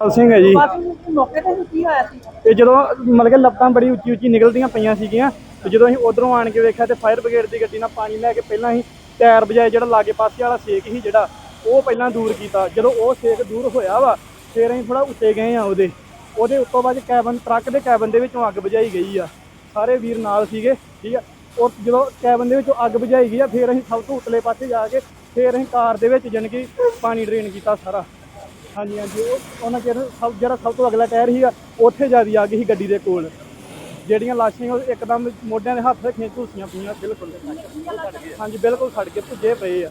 ਪਾਲ ਸਿੰਘ ਹੈ ਜੀ। ਮੌਕੇ ਤੇ ਕੀ ਹੋਇਆ ਸੀ? ਤੇ ਜਦੋਂ ਮਤਲਬ ਕਿ ਲੱਤਾਂ ਬੜੀ ਉੱਚੀ ਉੱਚੀ ਨਿਕਲਦੀਆਂ ਪਈਆਂ ਸੀਗੀਆਂ ਤੇ ਜਦੋਂ ਅਸੀਂ ਉਧਰੋਂ ਆਣ ਕੇ ਵੇਖਿਆ ਤੇ ਫਾਇਰ ਬ੍ਰਿਗੇਡ ਦੀ ਗੱਡੀ ਨਾਲ ਪਾਣੀ ਲੈ ਕੇ ਪਹਿਲਾਂ ਅਸੀਂ ਟਾਇਰ ਵਜਾਏ ਜਿਹੜਾ ਲਾਗੇ ਪਾਸੇ ਵਾਲਾ ਸੇਕ ਸੀ ਜਿਹੜਾ ਉਹ ਪਹਿਲਾਂ ਦੂਰ ਕੀਤਾ। ਜਦੋਂ ਉਹ ਸੇਕ ਦੂਰ ਹੋਇਆ ਵਾ ਫਿਰ ਅਸੀਂ ਥੋੜਾ ਉੱਤੇ ਗਏ ਆ ਉਹਦੇ। ਉਹਦੇ ਉੱਤੋਂ ਬਾਅਦ ਕੈਬਨ ਟਰੱਕ ਦੇ ਕੈਬਨ ਦੇ ਵਿੱਚੋਂ ਅੱਗ ਬੁਝਾਈ ਗਈ ਆ। ਸਾਰੇ ਵੀਰ ਨਾਲ ਸੀਗੇ ਠੀਕ ਆ। ਉਹ ਜਦੋਂ ਕੈਬਨ ਦੇ ਵਿੱਚੋਂ ਅੱਗ ਬੁਝਾਈ ਗਈ ਆ ਫਿਰ ਅਸੀਂ ਸਭ ਤੋਂ ਉਤਲੇ ਪਾਸੇ ਜਾ ਕੇ ਫਿਰ ਅਸੀਂ ਕਾਰ ਦੇ ਵਿੱਚ ਜਾਣੀ ਕਿ ਪਾਣੀ ਡਰੇਨ ਕੀਤਾ ਸਾਰਾ। ਹਾਂਜੀ ਹਾਂਜੀ। ਉਹ ਉਹਨਾਂ ਚਿਰ ਸਭ ਜਿਹੜਾ ਸਭ ਤੋਂ ਅਗਲਾ ਟਾਇਰ ਸੀਗਾ, ਉੱਥੇ ਜਿਆਦੀ ਆ ਗਈ ਸੀ ਗੱਡੀ ਦੇ ਕੋਲ। ਜਿਹੜੀਆਂ ਲਾਸ਼ਾਂ ਉਹ ਇੱਕਦਮ ਮੋਢਿਆਂ ਦੇ ਹੱਥ ਰੱਖੀਆਂ, ਝੂਸੀਆਂ ਪਈਆਂ, ਬਿਲਕੁਲ। ਹਾਂਜੀ, ਬਿਲਕੁਲ ਸੜ ਕੇ ਭੁੱਜੇ ਪਏ ਆ।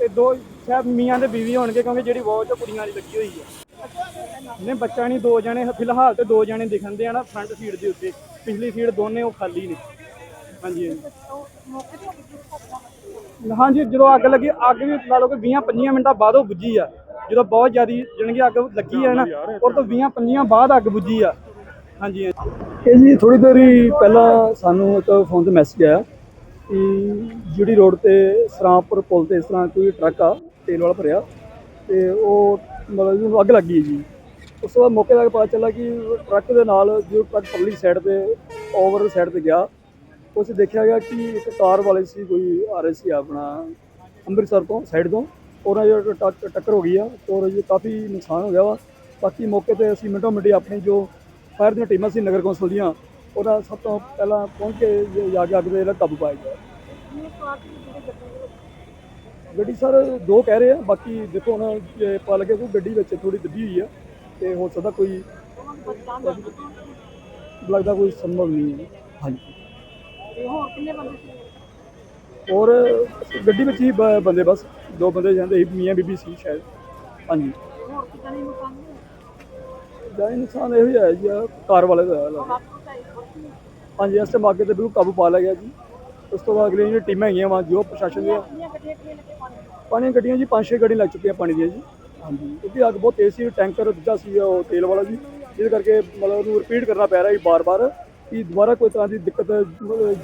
ਤੇ ਦੋ ਸ਼ਾਇਦ ਮੀਆਂ ਦੇ ਬੀਵੀ ਹੋਣਗੇ, ਕਿਉਂਕਿ ਜਿਹੜੀ ਵਾਚ ਕੁੜੀਆਂ ਦੀ ਲੱਗੀ ਹੋਈ ਆ। ਨਹੀਂ, ਬੱਚਾ ਨਹੀਂ, ਦੋ ਜਣੇ, ਫਿਲਹਾਲ ਤੇ ਦੋ ਜਣੇ ਦਿਖਣਦੇ ਆ ਨਾ ਫਰੰਟ ਸੀਟ ਦੇ ਉੱਤੇ। ਪਿਛਲੀ ਸੀਟ ਦੋਨੇ ਉਹ ਖਾਲੀ ਨੇ। ਹਾਂਜੀ ਹਾਂਜੀ। ਹਾਂਜੀ, ਜਦੋਂ ਅੱਗ ਲੱਗੀ, ਅੱਗ ਵੀ ਲਾ ਲਓ ਕਿ 20 25 ਮਿੰਟਾਂ ਬਾਅਦ ਉਹ ਬੁੱਝੀ ਆ। ਜਦੋਂ ਬਹੁਤ ਜ਼ਿਆਦੀ ਜਾਣੀ ਕਿ ਅੱਗ ਲੱਗੀ ਆ ਨਾ ਉਹ ਤੋਂ 20 25 ਬਾਅਦ ਅੱਗ ਬੁੱਝੀ ਆ। ਹਾਂਜੀ ਹਾਂਜੀ। ਇਹ ਜੀ ਥੋੜੀ ਦੇਰ ਹੀ ਪਹਿਲਾਂ ਸਾਨੂੰ ਇੱਕ ਫੋਨ ਤੇ ਮੈਸੇਜ ਆਇਆ ਕਿ ਜਿਹੜੀ ਰੋਡ ਤੇ ਸਰਾਂਪੁਰ ਪੁਲ ਤੇ ਇਸ ਤਰ੍ਹਾਂ ਕੋਈ ਟਰੱਕ ਆ ਤੇਲ ਵਾਲਾ ਭਰਿਆ ਤੇ ਉਹ ਮਤਲਬ ਜਿਹਨੂੰ ਅੱਗ ਲੱਗੀ ਜੀ। ਉਸ ਤੋਂ ਬਾਅਦ ਮੌਕੇ ਦਾ ਪਤਾ ਚੱਲਾ ਕਿ ਟਰੱਕ ਦੇ ਨਾਲ ਜੋ ਟਰੱਕ ਪਬਲਿਕ ਸਾਈਡ ਤੇ ਓਵਰ ਸਾਈਡ ਤੇ ਗਿਆ ਉਸ ਦੇਖਿਆ ਗਿਆ ਕਿ ਇੱਕ ਕਾਰ ਵਾਲੇ ਸੀ ਕੋਈ ਆ ਰਹੇ ਸੀ ਆਪਣਾ ਅੰਮ੍ਰਿਤਸਰ ਤੋਂ ਸਾਈਡ ਤੋਂ। ਉਹਨਾਂ ਟੱਕ- ਟੱਕਰ ਹੋ ਗਈ ਆ ਔਰ ਇਹ ਕਾਫੀ ਨੁਕਸਾਨ ਹੋ ਗਿਆ ਵਾ। ਬਾਕੀ ਮੌਕੇ ਤੇ ਅਸੀਂ ਮਿੰਟੋ ਮਿੰਟੀ ਆਪਣੀ ਜੋ ਫਾਇਰ ਦੀਆਂ ਟੀਮਾਂ ਸੀ ਨਗਰ ਕੌਂਸਲ ਦੀਆਂ ਉਹਦਾ ਸਭ ਤੋਂ ਪਹਿਲਾਂ ਪਹੁੰਚ ਕੇ ਜੇ ਜਾ ਕੇ ਅੱਗ ਦੇ ਜਿਹੜਾ ਕਾਬੂ ਪਾਇਆ ਗਿਆ। ਗੱਡੀ ਸਰ ਦੋ ਕਹਿ ਰਹੇ ਆ ਬਾਕੀ ਦੇਖੋ ਹੁਣ ਜੇ ਪਤਾ ਲੱਗੇ ਕੋਈ ਗੱਡੀ ਵਿੱਚ ਥੋੜੀ ਦੱਬੀ ਹੋਈ ਆ ਤੇ ਹੋ ਸਕਦਾ ਕੋਈ ਲੱਗਦਾ ਕੋਈ ਸੰਭਵ ਨਹੀਂ ਹੈ। ਹਾਂਜੀ। ਤੇ ਹੋਰ ਕਿੰਨੇ ਬੰਦੇ ਸੀ? ਔਰ ਗੱਡੀ ਵਿੱਚ ਹੀ ਬ- ਬੰਦੇ ਬਸ, ਦੋ ਬੰਦੇ ਜਾਂਦੇ ਸੀ, ਮੀਆਂ ਬੀਬੀ ਸੀ ਸ਼ਾਇਦ। ਹਾਂਜੀ। ਹੋਰ ਕਿੰਨੇ ਨੂੰ ਨੁਕਸਾਨ ਹੋਇਆ ਜਾਨੀ ਨੁਕਸਾਨ ਹੀ ਹੈ ਜੀ, ਆਹ ਕਾਰ ਵਾਲੇ ਦਾ ਹੈ ਲੱਗਦਾ। ਹੱਥ ਹਾਂਜੀ, ਇਸ ਟਾਈਮ ਅੱਗੇ ਤੇ ਬਿਲਕੁਲ ਕਾਬੂ ਪਾ ਲਿਆ ਗਿਆ ਜੀ। ਉਸ ਤੋਂ ਬਾਅਦ ਅਗਲੀਆਂ ਜਿਹੜੀਆਂ ਟੀਮਾਂ ਹੈਗੀਆਂ ਵਾ, ਜੋ ਪ੍ਰਸ਼ਾਸਨ ਦੀਆਂ ਕਿੰਨੀਆਂ ਗੱਡੀਆਂ ਕਿੰਨੇ ਲੱਗੇ ਪਾਣੀ ਪਾਣੀ ਦੀਆਂ ਗੱਡੀਆਂ ਜੀ ਪੰਜ ਛੇ ਗੱਡੀ ਲੱਗ ਚੁੱਕੀਆਂ ਪਾਣੀ ਦੀਆਂ ਜੀ। ਹਾਂਜੀ। ਕਿਉਂਕਿ ਅੱਗ ਬਹੁਤ ਤੇਜ਼ ਸੀ, ਟੈਂਕਰ ਦੂਜਾ ਸੀ ਉਹ ਤੇਲ ਵਾਲਾ ਜੀ, ਜਿਹਦੇ ਕਰਕੇ ਮਤਲਬ ਉਹਨੂੰ ਰਿਪੀਟ ਕਰਨਾ ਪੈ ਰਿਹਾ ਜੀ ਬਾਰ-ਬਾਰ ਕਿ ਦੁਬਾਰਾ ਕੋਈ ਤਰ੍ਹਾਂ ਦੀ ਦਿੱਕਤ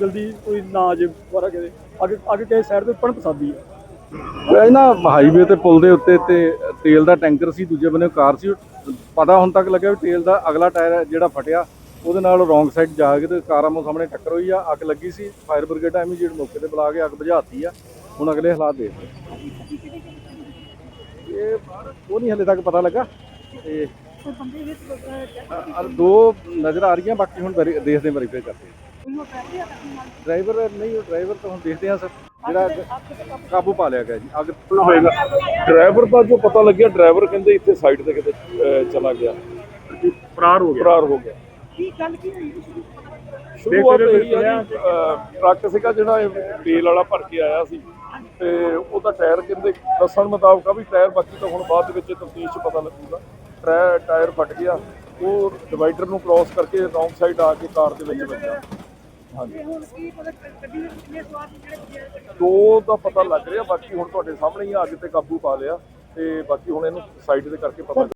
ਜਲਦੀ ਕੋਈ ਨਾ ਆ ਜਾਵੇ, ਦੁਬਾਰਾ ਕਿਤੇ। ਅੱਗ ਅੱਗ ਕਿਸੇ ਸਾਈਡ ਤੇ ਪਣ ਪਸਾਦੀ ਹੈ ਇਹ ਨਾ ਹਾਈਵੇ ਤੇ ਪੁਲ ਦੇ ਉੱਤੇ ਤੇ ਤੇਲ ਦਾ ਟੈਂਕਰ ਸੀ, ਦੂਜੇ ਬੰਨੇ ਕਾਰ ਸੀ। ਉਹ ਪਤਾ ਹੁਣ ਤੱਕ ਲੱਗਿਆ ਵੀ ਤੇਲ ਦਾ ਅਗਲਾ ਟਾਇਰ ਜਿਹੜਾ ਫਟਿਆ। ਉਹਦੇ ਨਾਲ ਰੋਂਗ ਸਾਈਡ ਜਾ ਕੇ ਤੇ ਕਾਰਾਂ ਆਮੋ ਸਾਹਮਣੇ ਟੱਕਰ ਹੋਈ ਆ, ਅੱਗ ਲੱਗੀ ਸੀ। ਫਾਇਰ ਬ੍ਰਿਗੇਡ ਇਮੀਡੀਏਟ ਮੌਕੇ ਤੇ ਬੁਲਾ ਕੇ ਅੱਗ ਬੁਝਾਤੀ ਆ। ਹੁਣ ਅਗਲੇ ਹਾਲਾਤ ਦੇਖਦੇ ਇਹ ਉਹ ਨਹੀਂ ਹਲੇ ਤੱਕ ਪਤਾ ਲੱਗਾ। ਤੇ ਅ- ਅ- ਦੋ ਨਜ਼ਰ ਆ ਰਹੀਆਂ ਬਾਕੀ ਹੁਣ ਵੈਰੀ- ਦੇਖਦੇ ਵੈਰੀਫਾਈ ਕਰਦੇ ਡਰਾਈਵਰ ਨਹੀਂ ਉਹ ਡਰਾਈਵਰ ਤਾਂ ਹੁਣ ਦੇਖਦੇ ਆ ਸਰ। ਜਿਹੜਾ ਕਾਬੂ ਪਾ ਲਿਆ ਗਿਆ ਜੀ। ਅੱਗ ਹੋਏਗਾ। ਡਰਾਈਵਰ ਦਾ ਜੋ ਪਤਾ ਲੱਗਿਆ ਡਰਾਈਵਰ ਕਹਿੰਦੇ ਇੱਥੇ ਸਾਈਡ ਤੇ ਕਿਤੇ ਅਹ, ਚਲਾ ਗਿਆ। ਫਰਾਰ ਹੋ ਗਿਆ। ਫਰਾਰ ਹੋ ਗਿਆ। ਕੀ ਗੱਲ ਕੀ ਹੋਈ? ਸੀ ਪਤਾ ਨਹੀਂ ਸ਼ੁਰੂਆਤ ਇਹੀ ਆ ਜੀ ਅਹ, ਟਰੱਕ ਸੀਗਾ ਜਿਹੜਾ ਇਹ ਤੇਲ ਵਾਲਾ ਭਰ ਕੇ ਆਇਆ ਸੀ। ਤੇ ਉਹਦਾ ਟਾਇਰ ਕਹਿੰਦੇ ਦੱਸਣ ਮੁਤਾਬਕ ਆ ਵੀ ਟਾਇਰ ਬਾਕੀ ਤਾਂ ਹੁਣ ਬਾਅਦ ਦੇ ਵਿੱਚ ਤਫਤੀਸ਼ 'ਚ ਪਤਾ ਲੱਗੂਗਾ। ਟਾਇਰ ਟਾਇਰ ਫਟ ਗਿਆ। ਉਹ ਡਿਵਾਈਡਰ ਨੂੰ ਕ੍ਰਾਸ ਕਰਕੇ ਰੌਂਗ ਸਾਈਡ ਆ ਕੇ ਕਾਰ ਦੇ ਵਿੱਚ ਵੱਜਾ ਤੇ ਹੁਣ ਕੀ ਪਤਾ ਗੱਡੀ ਵਿੱਚ ਕਿੰਨੇ ਸਵਾਰ ਸੀ ਜਿਹੜੇ ਬੱਚੇ ਦੋ ਦਾ ਪਤਾ ਲੱਗ ਰਿਹਾ ਬਾਕੀ ਹੁਣ ਤੁਹਾਡੇ ਸਾਹਮਣੇ ਹੀ ਆ ਅੱਗ ਤੇ ਕਾਬੂ ਪਾ ਲਿਆ ਤੇ ਬਾਕੀ ਹੁਣ ਇਹਨੂੰ ਸਾਈਡ ਤੇ ਕਰਕੇ ਪਤਾ